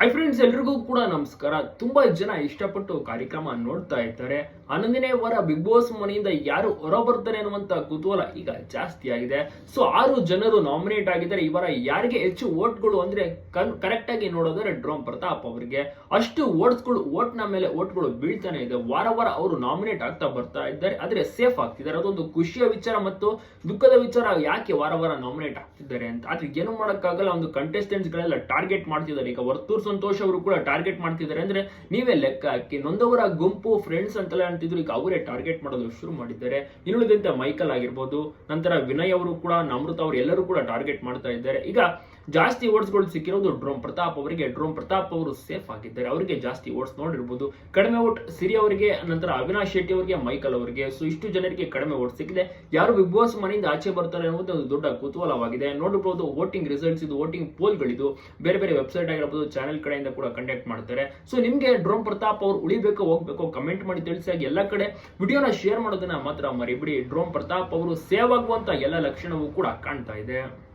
Hi friends ಎಲ್ರಿಗೂ ಕೂಡ ನಮಸ್ಕಾರ. ತುಂಬಾ ಜನ ಇಷ್ಟಪಟ್ಟು ಕಾರ್ಯಕ್ರಮ ನೋಡ್ತಾ ಇರ್ತಾರೆ ಹನ್ನೊಂದನೇ ವಾರ ಬಿಗ್ ಬಾಸ್ ಮನೆಯಿಂದ ಯಾರು ಹೊರ ಬರ್ತಾರೆ ಅನ್ನುವಂತ ಕುತೂಹಲ ಈಗ ಜಾಸ್ತಿ ಆಗಿದೆ. ಸೊ ಆರು ಜನರು ನಾಮಿನೇಟ್ ಆಗಿದ್ದಾರೆ. ಇವರ ಯಾರಿಗೆ ಹೆಚ್ಚು ಓಟ್ಗಳು ಅಂದ್ರೆ ಕರೆಕ್ಟ್ ಆಗಿ ನೋಡೋದಾದ್ರೆ ಡ್ರೋಮ್ ಪ್ರತಾಪ್ ಅವರಿಗೆ. ಅಷ್ಟು ಓಟ್ಸ್ಗಳು ಓಟ್ನ ಮೇಲೆ ಓಟ್ಗಳು ಬೀಳ್ತಾನೆ ಇದೆ. ವಾರ ವಾರ ಅವರು ನಾಮಿನೇಟ್ ಆಗ್ತಾ ಬರ್ತಾ ಇದ್ದಾರೆ. ಆದ್ರೆ ಸೇಫ್ ಆಗ್ತಿದ್ದಾರೆ. ಅದೊಂದು ಖುಷಿಯ ವಿಚಾರ ಮತ್ತು ದುಃಖದ ವಿಚಾರ ಯಾಕೆ ವಾರ ವಾರ ನಾಮಿನೇಟ್ ಆಗ್ತಿದ್ದಾರೆ ಅಂತ. ಆದ್ರೆ ಏನು ಮಾಡೋಕ್ಕಾಗಲ್ಲ. ಒಂದು ಕಂಟೆಸ್ಟೆಂಟ್ಸ್ ಗಳೆಲ್ಲ ಟಾರ್ಗೆಟ್ ಮಾಡ್ತಿದ್ದಾರೆ. ಈಗ ವರ್ತೂರ್ ಸಂತೋಷ್ ಅವರು ಕೂಡ ಟಾರ್ಗೆಟ್ ಮಾಡ್ತಿದ್ದಾರೆ. ಅಂದ್ರೆ ನೀವೇ ಲೆಕ್ಕ ಹಾಕಿ, ನೊಂದವರ ಗುಂಪು ಫ್ರೆಂಡ್ಸ್ ಅಂತೆಲ್ಲ ಅಂತಿದ್ರು, ಈಗ ಅವರೇ ಟಾರ್ಗೆಟ್ ಮಾಡೋದು ಶುರು ಮಾಡಿದ್ದಾರೆ. ಇನ್ನುಳಿದಂತೆ ಮೈಕಲ್ ಆಗಿರ್ಬೋದು, ನಂತರ ವಿನಯ್ ಅವರು ಕೂಡ ನಮೃತ ಅವರು ಎಲ್ಲರೂ ಕೂಡ ಟಾರ್ಗೆಟ್ ಮಾಡ್ತಾ ಇದ್ದಾರೆ. ಈಗ ಜಾಸ್ತಿ ಓಟ್ಸ್ಗಳು ಸಿಕ್ಕಿರೋದು ಡ್ರೋಮ್ ಪ್ರತಾಪ್ ಅವರಿಗೆ. ಡ್ರೋಮ್ ಪ್ರತಾಪ್ ಅವರು ಸೇಫ್ ಆಗಿದ್ದಾರೆ. ಅವರಿಗೆ ಜಾಸ್ತಿ ಓಟ್ಸ್ ನೋಡಿರ್ಬೋದು. ಕಡಿಮೆ ಓಟ್ ಸಿರಿ ಅವರಿಗೆ, ನಂತರ ಅವಿನಾಶ್ ಶೆಟ್ಟಿ ಅವರಿಗೆ, ಮೈಕಲ್ ಅವರಿಗೆ. ಸೊ ಇಷ್ಟು ಜನರಿಗೆ ಕಡಿಮೆ ಓಟ್ ಸಿಕ್ಕಿದೆ. ಯಾರು ಬಿಗ್ ಬಾಸ್ ಮನೆಯಿಂದ ಆಚೆ ಬರ್ತಾರೆ ಅನ್ನೋದು ಒಂದು ದೊಡ್ಡ ಕುತೂಹಲವಾಗಿದೆ. ನೋಡಬಹುದು ವೋಟಿಂಗ್ ರಿಸಲ್ಟ್ಸ್ ಇದು, ವೋಟಿಂಗ್ ಪೋಲ್ಗಳಿದು. ಬೇರೆ ಬೇರೆ ವೆಬ್ಸೈಟ್ ಆಗಿರ್ಬೋದು, ಚಾನೆಲ್ ಕಡೆಯಿಂದ ಕೂಡ ಕಂಡಕ್ಟ್ ಮಾಡ್ತಾರೆ. ಸೊ ನಿಮಗೆ ಡ್ರೋಮ್ ಪ್ರತಾಪ್ ಅವರು ಉಳಿಬೇಕು, ಹೋಗ್ಬೇಕು, ಕಮೆಂಟ್ ಮಾಡಿ ತಿಳಿಸಿ. ಎಲ್ಲ ಕಡೆ ವಿಡಿಯೋನ ಶೇರ್ ಮಾಡೋದನ್ನ ಮಾತ್ರ ಮರಿಬಿಡಿ. ಡ್ರೋಮ್ ಪ್ರತಾಪ್ ಅವರು ಸೇವ್ ಆಗುವಂತ ಎಲ್ಲ ಲಕ್ಷಣವೂ ಕೂಡ ಕಾಣ್ತಾ ಇದೆ.